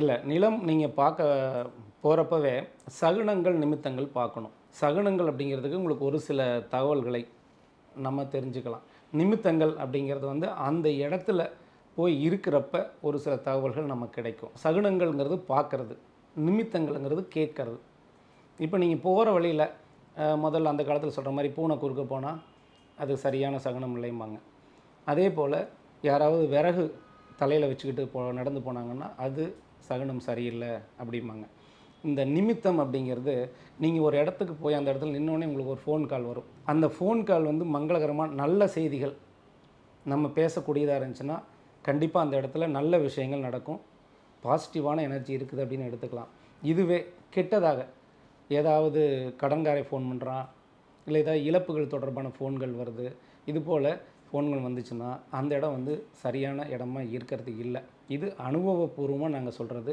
இல்லை நிலம் நீங்கள் பார்க்க போகிறப்பவே சகுனங்கள் நிமித்தங்கள் பார்க்கணும் சகுனங்கள் அப்படிங்கிறதுக்கு உங்களுக்கு ஒரு சில தகவல்களை நம்ம தெரிஞ்சுக்கலாம். நிமித்தங்கள் அப்படிங்கிறது வந்து அந்த இடத்துல போய் இருக்கிறப்ப ஒரு சில தகவல்கள் நமக்கு கிடைக்கும். சகுனங்கள்ங்கிறது பார்க்கறது நிமித்தங்கள்ங்கிறது கேட்கறது இப்போ நீங்கள் போகிற வழியில் முதல்ல அந்த காலத்தில் சொல்கிற மாதிரி பூனை குறுக்க போனால் அது சரியான சகுனம் இல்லைம்பாங்க. அதே போல் யாராவது விறகு தலையில் வச்சுக்கிட்டு போ நடந்து போனாங்கன்னா அது சகுனம் சரியில்லை அப்படிம்பாங்க. இந்த நிமித்தம் அப்படிங்கிறது நீங்கள் ஒரு இடத்துக்கு போய் அந்த இடத்துல நின்னோடனே உங்களுக்கு ஒரு ஃபோன் கால் வரும். அந்த ஃபோன் கால் வந்து மங்களகரமாக நல்ல செய்திகள் நம்ம பேசக்கூடியதாக இருந்துச்சுன்னா கண்டிப்பாக அந்த இடத்துல நல்ல விஷயங்கள் நடக்கும். பாசிட்டிவான எனர்ஜி இருக்குது அப்படின்னு எடுத்துக்கலாம். இதுவே கெட்டதாக ஏதாவது கடன்காரை ஃபோன் பண்ணுறான் இல்லை ஏதாவது இழப்புகள் தொடர்பான ஃபோன்கள் வருது இது போல் ஃபோன்கள் வந்துச்சுன்னா அந்த இடம் வந்து சரியான இடமா இருக்கிறது இல்லை. இது அனுபவபூர்வமாக நாங்கள் சொல்கிறது